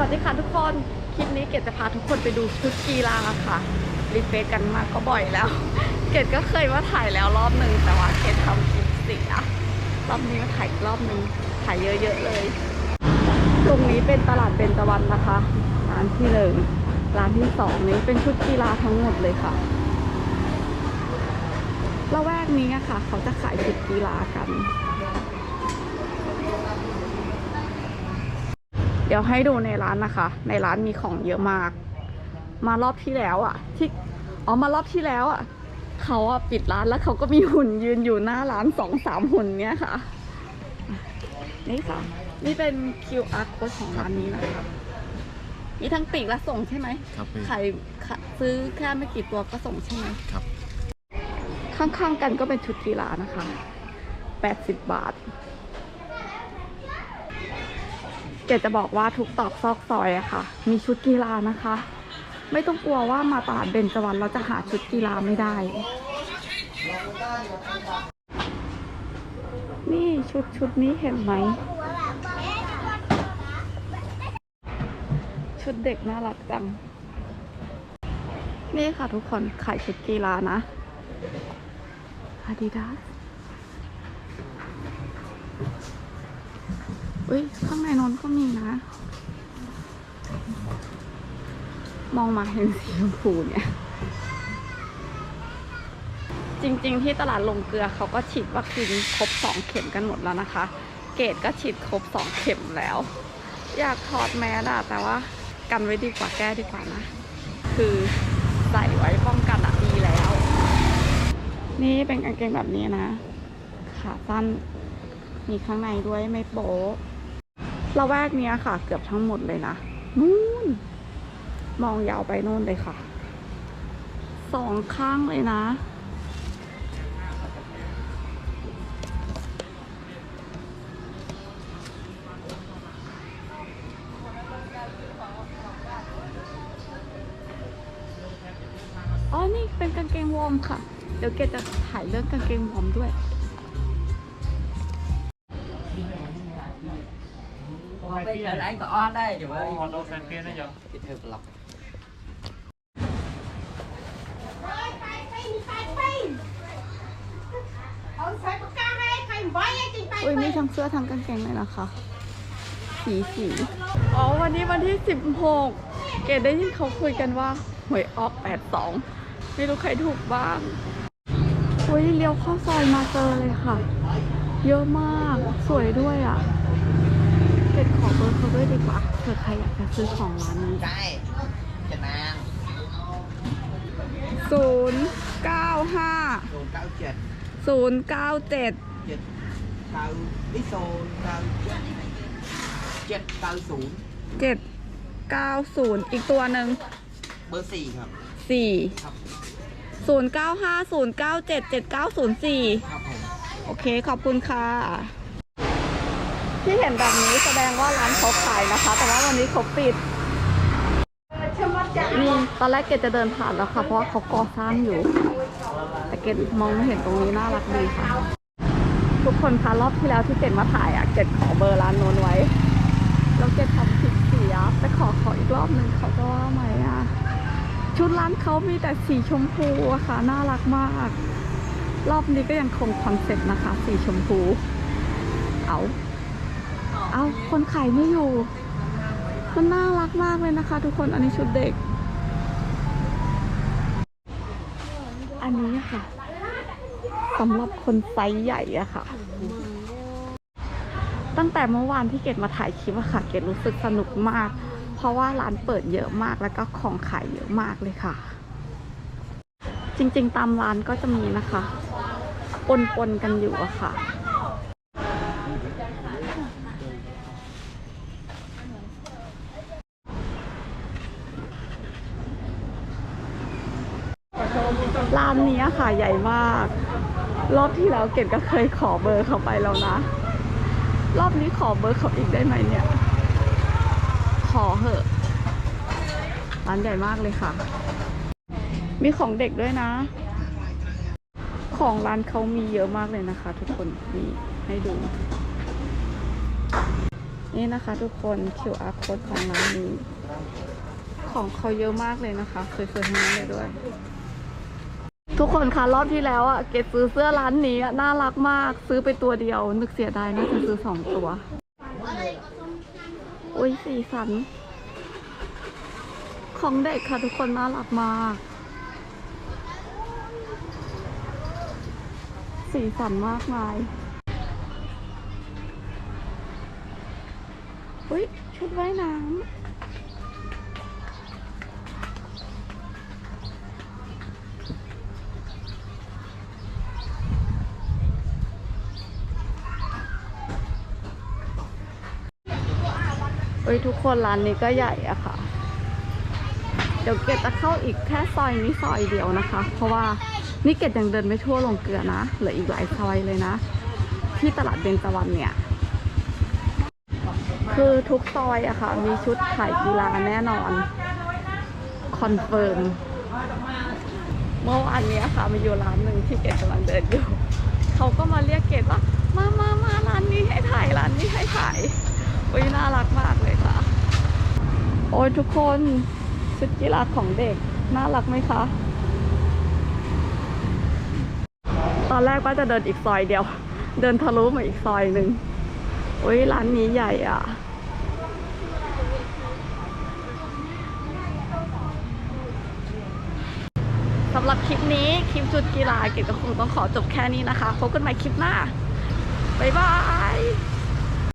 วัสดีค่ะทุกคน คลิปนี้เกดจะพาทุกคนไปดูชุดกีฬาค่ะรีเฟซกันมาก็บ่อยแล้ว เกดก็เคยมาถ่ายแล้วรอบหนึ่งแต่ว่าเกดทำคลิปเสียรอบนี้มาถ่ายรอบหนึ่งถ่ายเยอะๆเลย ตรงนี้เป็นตลาดเบญจวรรณนะคะ ร้านที่หนึ่งร้านที่สองนี้เป็นชุดกีฬาทั้งหมดเลยค่ะละแวกนี้อะค่ะ เขาจะขายชุดกีฬากัน เดี๋ยวให้ดูในร้านนะคะ ในร้านมีของเยอะมาก มารอบที่แล้วอะที่อ๋อมารอบที่แล้วอะเขาอะปิดร้านแล้วเขาก็มีหุ่นยืนอยู่หน้าร้านสองสามหุ่นเนี้ยค่ะ นี่ค่ะ นี่เป็น QR code ของร้านนี้นะคะมีทั้งปีกและส่งใช่ไหมครับพี่ขายขายซื้อแค่ไม่กี่ตัวก็ส่งใช่ไหมครับ ข้างๆกันก็เป็นชุดกีฬานะคะ 80 บาท เกดจะบอกว่าทุกตอกซอกซอยอะค่ะ มีชุดกีฬานะคะ ไม่ต้องกลัวว่ามาตลาดเบญจวรรณเราจะหาชุดกีฬาไม่ได้ นี่ชุดชุดนี้เห็นไหม ชุดเด็กน่ารักจัง นี่ค่ะทุกคนขายชุดกีฬานะ Adidas อุ้ยข้างในนนก็มีนะ มองมาเห็นสีชมพูเนี่ย จริงๆ ที่ตลาดลงเกลือเขาก็ฉีดวัคซีนครบสองเข็มกันหมดแล้วนะคะ เกตก็ฉีดครบสองเข็มแล้ว อยากถอดแมสอะแต่ว่ากันไว้ดีกว่าแก้ดีกว่านะ คือใส่ไว้ป้องกันอะดีแล้ว นี่เป็นกางเกงแบบนี้นะ ขาสั้นมีข้างในด้วยไม่โป๊ะ ละแวกเนี้ยค่ะ เกือบทั้งหมดเลยนะนู่น มองยาวไปนู่นเลยค่ะ สองข้างเลยนะอ๋อนี่เป็นกางเกงวอร์มค่ะ เดี๋ยวเกดจะถ่ายเรื่องกางเกงวอร์มด้วย Bây giờ là anh có on đây chứ ơi. Còn đâu fan kia nữa giờ? Cái thơ lọc. อุ้ยมีทั้งเสื้อทั้งกางเกงเลยนะคะสีสีอ๋อ วันนี้วันที่ 16 เกดได้ยินเขาคุยกันว่าหวยออก 82 ไม่รู้ใครถูกบ้างอุ้ยเลี้ยวเข้าซอยมาเจอเลยค่ะ เยอะมาก สวยด้วยอะ เกดขอเบอร์เขาด้วยดีกว่าเผื่อใครอยากจะซื้อของร้านนี้ Đây. Việt Nam. ศูนย์เก้าห้า Đồ cao chật. ศูนย์เก้าเจ็ด Chật. Cao. Ít xô. Cao. Chật. Cao xuống. เจ็ดเก้าศูนย์อีกตัวหนึ่ง Bơ xì ครับสี่ครับศูนย์เก้าห้าศูนย์เก้าเจ็ดเจ็ดเก้าศูนย์สี่ครับผมโอเคขอบคุณค่ะ ที่เห็นแบบนี้แสดงว่าร้านเขาขายนะคะ แต่ว่าวันนี้เขาปิดนี่ตอนแรกเกดจะเดินผ่านแล้วค่ะ เพราะว่าเขาก่อสร้างอยู่ แต่เกดมองไม่เห็นตรงนี้น่ารักดีค่ะ ทุกคนคะรอบที่แล้วที่เกดมาถ่ายอะเกดขอเบอร์ร้านโน้นไว้ แล้วเกดทำผิดเสียไปขอขออีกรอบหนึ่งเขาจะว่าไหมอะชุดร้านเขามีแต่สีชมพูอะค่ะ น่ารักมาก รอบนี้ก็ยังคงคอนเซ็ปต์นะคะ สีชมพู เอา เอาคนขายไม่อยู่ มันน่ารักมากเลยนะคะ ทุกคนอันนี้ชุดเด็ก อันนี้ค่ะสำหรับคนไซส์ใหญ่อะค่ะ ตั้งแต่เมื่อวานที่เกดมาถ่ายคลิปอะค่ะ เกดรู้สึกสนุกมาก เพราะว่าร้านเปิดเยอะมากแล้วก็ของขายเยอะมากเลยค่ะ จริงๆ ตามร้านก็จะมีนะคะปนๆกันอยู่อะค่ะ ร้านนี้ค่ะใหญ่มาก รอบที่แล้วเกดก็เคยขอเบอร์เขาไปแล้วนะ รอบนี้ขอเบอร์เขาอีกได้ไหมเนี่ย ขอเหอะร้านใหญ่มากเลยค่ะ มีของเด็กด้วยนะ ของร้านเขามีเยอะมากเลยนะคะ ทุกคนนี่ให้ดูนนี่นะคะทุกคน QR code ของร้านนี้ ของเขาเยอะมากเลยนะคะ สวยๆทั้งนั้นเลยด้วย ทุกคนคะรอบที่แล้วอะเกดซื้อเสื้อร้านนี้อะน่ารักมากซื้อไปตัวเดียว นึกเสียดายน่าจะซื้อสองตัวอุ้ยสีสัน ของเด็กค่ะทุกคนน่ารักมาก สีสันมากมายอุ้ยชุดว่ายน้ำ เอ้ยทุกคนร้านนี้ก็ใหญ่อะค่ะ เดี๋ยวเกดจะเข้าอีกแค่ซอยนี้ซอยเดียวนะคะ เพราะว่านี่เกดยังเดินไม่ทั่วลงเกลือนะเหลืออีกหลายซอยเลยนะ ที่ตลาดเบญจวรรณเนี่ย คือทุกซอยอะค่ะ มีชุดขายกีฬาแน่นอนคอนเฟิร์มเมื่อวานนี้ค่ะมาอยู่ร้านหนึ่งที่เกดกำลังเดินอยู่เขาก็มาเรียกเกดว่ามามามาร้านนี้ให้ถ่ายร้านนี้ให้ถ่ายอุ้ยน่ารักมากเลย โอ้ยทุกคนชุดกีฬาของเด็ก น่ารักไหมคะ ตอนแรกว่าจะเดินอีกซอยเดียว เดินทะลุมาอีกซอยหนึ่งโอ้ยร้านนี้ใหญ่อะ สำหรับคลิปนี้ คลิปจุดกีฬาเกดก็คงต้องขอจบแค่นี้นะคะ พบกันใหม่คลิปหน้า บ๊ายบาย